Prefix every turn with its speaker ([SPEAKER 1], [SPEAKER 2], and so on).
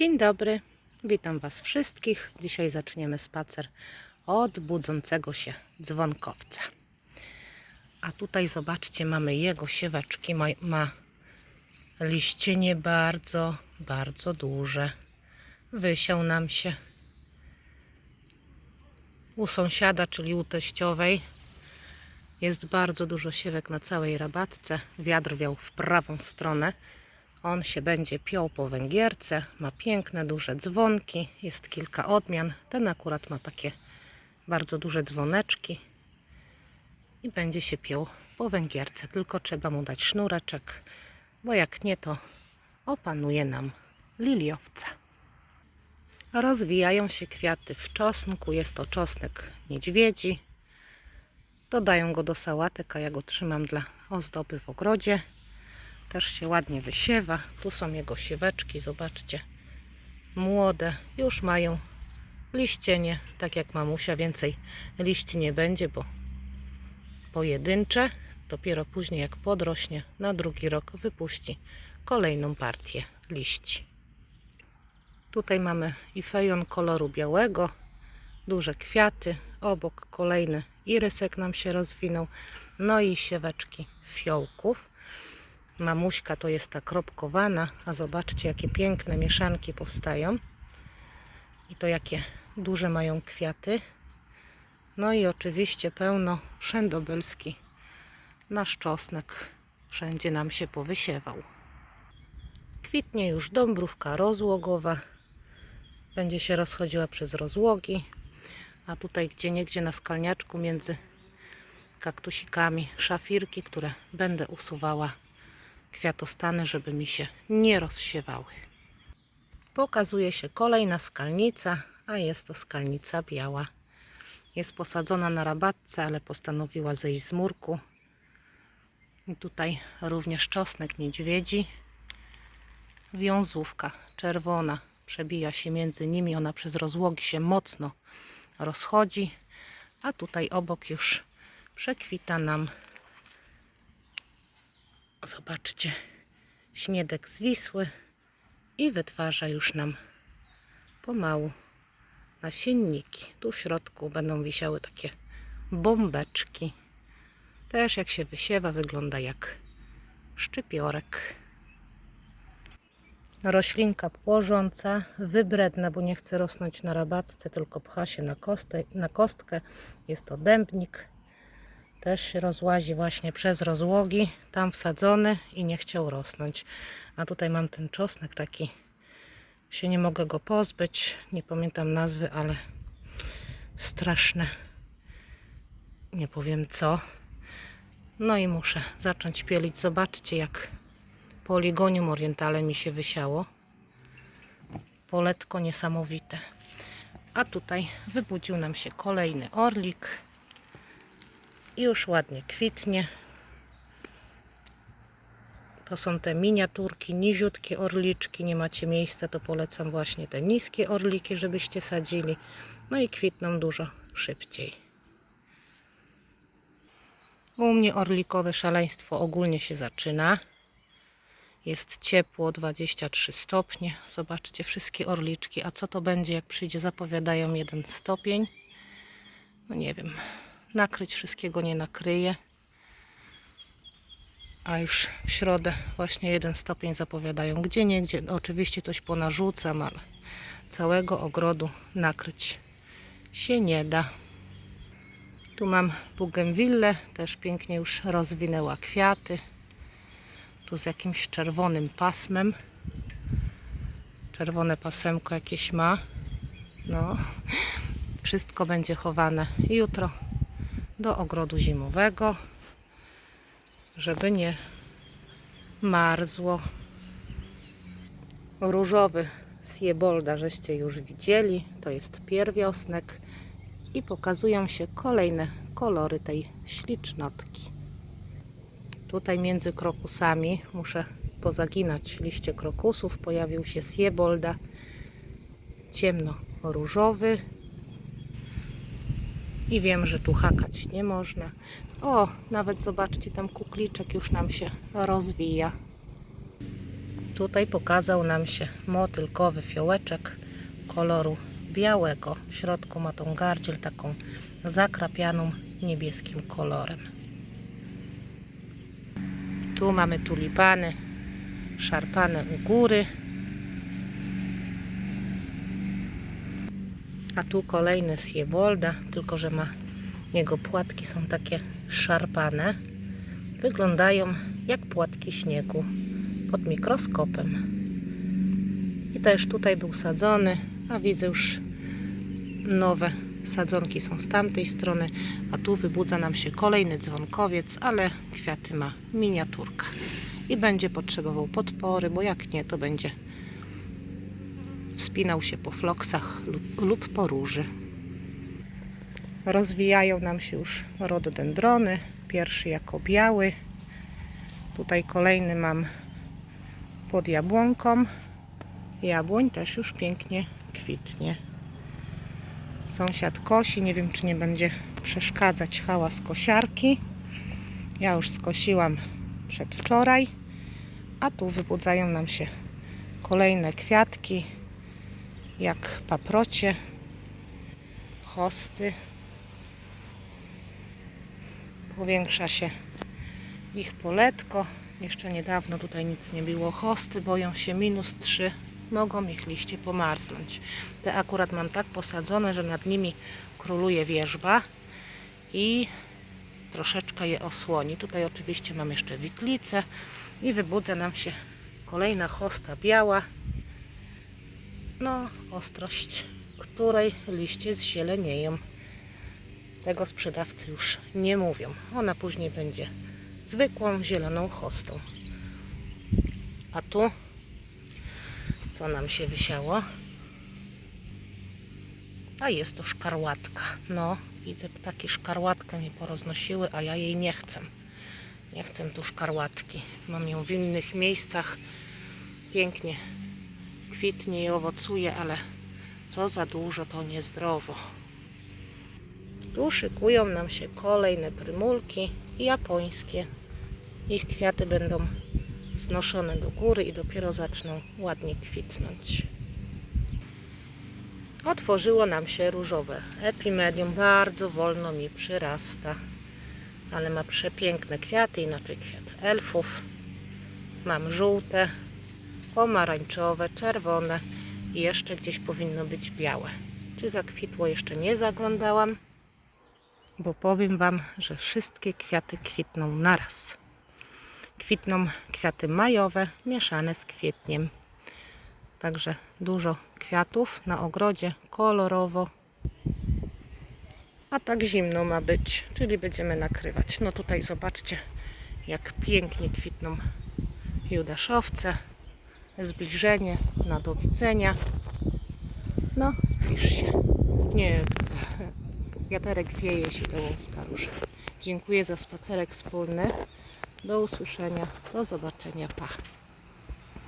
[SPEAKER 1] Dzień dobry, witam Was wszystkich. Dzisiaj zaczniemy spacer od budzącego się dzwonkowca. A tutaj zobaczcie, mamy jego sieweczki. Ma, ma liście nie bardzo, bardzo duże. Wysiał nam się u sąsiada, czyli u teściowej. Jest bardzo dużo siewek na całej rabatce. Wiatr wiał w prawą stronę. On się będzie piął po węgierce. Ma piękne, duże dzwonki. Jest kilka odmian. Ten akurat ma takie bardzo duże dzwoneczki. I będzie się piął po węgierce. Tylko trzeba mu dać sznureczek, bo jak nie, to opanuje nam liliowca. Rozwijają się kwiaty w czosnku. Jest to czosnek niedźwiedzi. Dodają go do sałatek, a ja go trzymam dla ozdoby w ogrodzie. Też się ładnie wysiewa. Tu są jego sieweczki, zobaczcie. Młode, już mają liścienie, tak jak mamusia. Więcej liści nie będzie, bo pojedyncze. Dopiero później, jak podrośnie, na drugi rok wypuści kolejną partię liści. Tutaj mamy i fejon koloru białego, duże kwiaty, obok kolejny irysek nam się rozwinął, no i sieweczki fiołków. Mamuśka to jest ta kropkowana, a zobaczcie jakie piękne mieszanki powstają. I to jakie duże mają kwiaty. No i oczywiście pełno wszędobylski. Nasz czosnek wszędzie nam się powysiewał. Kwitnie już dąbrówka rozłogowa. Będzie się rozchodziła przez rozłogi. A tutaj gdzie niegdzie na skalniaczku między kaktusikami szafirki, które będę usuwała kwiatostany, żeby mi się nie rozsiewały. Pokazuje się kolejna skalnica, a jest to skalnica biała. Jest posadzona na rabatce, ale postanowiła zejść z murku. I tutaj również czosnek niedźwiedzi. Wiązówka czerwona przebija się między nimi, ona przez rozłogi się mocno rozchodzi, a tutaj obok już przekwita nam zobaczcie śniedek z Wisły i wytwarza już nam pomału nasienniki. Tu w środku będą wisiały takie bombeczki. Też jak się wysiewa wygląda jak szczypiorek. Roślinka płożąca, wybredna, bo nie chce rosnąć na rabatce, tylko pcha się na, kostę, na kostkę. Jest to dębnik. Też się rozłazi właśnie przez rozłogi. Tam wsadzony i nie chciał rosnąć. A tutaj mam ten czosnek taki. Się nie mogę go pozbyć. Nie pamiętam nazwy, ale straszne. Nie powiem co. No i muszę zacząć pielić. Zobaczcie jak poligonium orientale mi się wysiało. Poletko niesamowite. A tutaj wybudził nam się kolejny orlik. Już ładnie kwitnie. To są te miniaturki, niziutkie orliczki. Nie macie miejsca, to polecam właśnie te niskie orliki, żebyście sadzili. No i kwitną dużo szybciej. U mnie orlikowe szaleństwo ogólnie się zaczyna. Jest ciepło, 23 stopnie. Zobaczcie wszystkie orliczki. A co to będzie, jak przyjdzie? Zapowiadają 1 stopień. No nie wiem. Nakryć wszystkiego nie nakryje. A już w środę właśnie 1 stopień zapowiadają. Gdzie nie, gdzie. Oczywiście coś ponarzucam, ale całego ogrodu nakryć się nie da. Tu mam bugenwillę, też pięknie już rozwinęła kwiaty. Tu z jakimś czerwonym pasmem. Czerwone pasemko jakieś ma. No, wszystko będzie chowane jutro do ogrodu zimowego, żeby nie marzło. Różowy Siebolda żeście już widzieli, to jest pierwiosnek i pokazują się kolejne kolory tej ślicznotki. Tutaj między krokusami muszę pozaginać liście krokusów. Pojawił się Siebolda ciemno-różowy. I wiem, że tu hakać nie można. O, nawet zobaczcie, tam kukliczek już nam się rozwija. Tutaj pokazał nam się motylkowy fiołeczek koloru białego. W środku ma tą gardziel taką zakrapianą niebieskim kolorem. Tu mamy tulipany szarpane u góry. A tu kolejny z tylko że ma jego płatki są takie szarpane. Wyglądają jak płatki śniegu pod mikroskopem. I też tutaj był sadzony, a widzę już nowe sadzonki są z tamtej strony, a tu wybudza nam się kolejny dzwonkowiec, ale kwiaty ma miniaturka i będzie potrzebował podpory, bo jak nie, to będzie wspinał się po floksach lub, lub po róży. Rozwijają nam się już rododendrony, pierwszy jako biały. Tutaj kolejny mam pod jabłonką. Jabłoń też już pięknie kwitnie. Sąsiad kosi, nie wiem czy nie będzie przeszkadzać hałas kosiarki. Ja już skosiłam przedwczoraj, a tu wybudzają nam się kolejne kwiatki, jak paprocie, hosty. Powiększa się ich poletko. Jeszcze niedawno tutaj nic nie było. Hosty boją się minus 3. Mogą ich liście pomarznąć. Te akurat mam tak posadzone, że nad nimi króluje wierzba i troszeczkę je osłoni. Tutaj oczywiście mam jeszcze witlicę i wybudza nam się kolejna hosta biała. No, ostrość, której liście zzielenieją. Tego sprzedawcy już nie mówią. Ona później będzie zwykłą zieloną hostą. A tu co nam się wysiało? A jest to szkarłatka. No, widzę ptaki szkarłatkę mi poroznosiły, a ja jej nie chcę. Nie chcę tu szkarłatki. Mam ją w innych miejscach. Pięknie kwitnie i owocuje, ale co za dużo, to niezdrowo. Tu szykują nam się kolejne prymulki japońskie. Ich kwiaty będą znoszone do góry i dopiero zaczną ładnie kwitnąć. Otworzyło nam się różowe epimedium. Bardzo wolno mi przyrasta, ale ma przepiękne kwiaty, inaczej kwiat elfów. Mam żółte, pomarańczowe, czerwone i jeszcze gdzieś powinno być białe. Czy zakwitło jeszcze nie zaglądałam, bo powiem Wam, że wszystkie kwiaty kwitną naraz. Kwitną kwiaty majowe mieszane z kwietniem. Także dużo kwiatów na ogrodzie, kolorowo. A tak zimno ma być, czyli będziemy nakrywać. No tutaj zobaczcie, jak pięknie kwitną judaszowce. Zbliżenie na do widzenia. No, zbliż się. Nie. Wiaterek wieje się do łuska róży. Dziękuję za spacerek wspólny. Do usłyszenia, do zobaczenia, pa.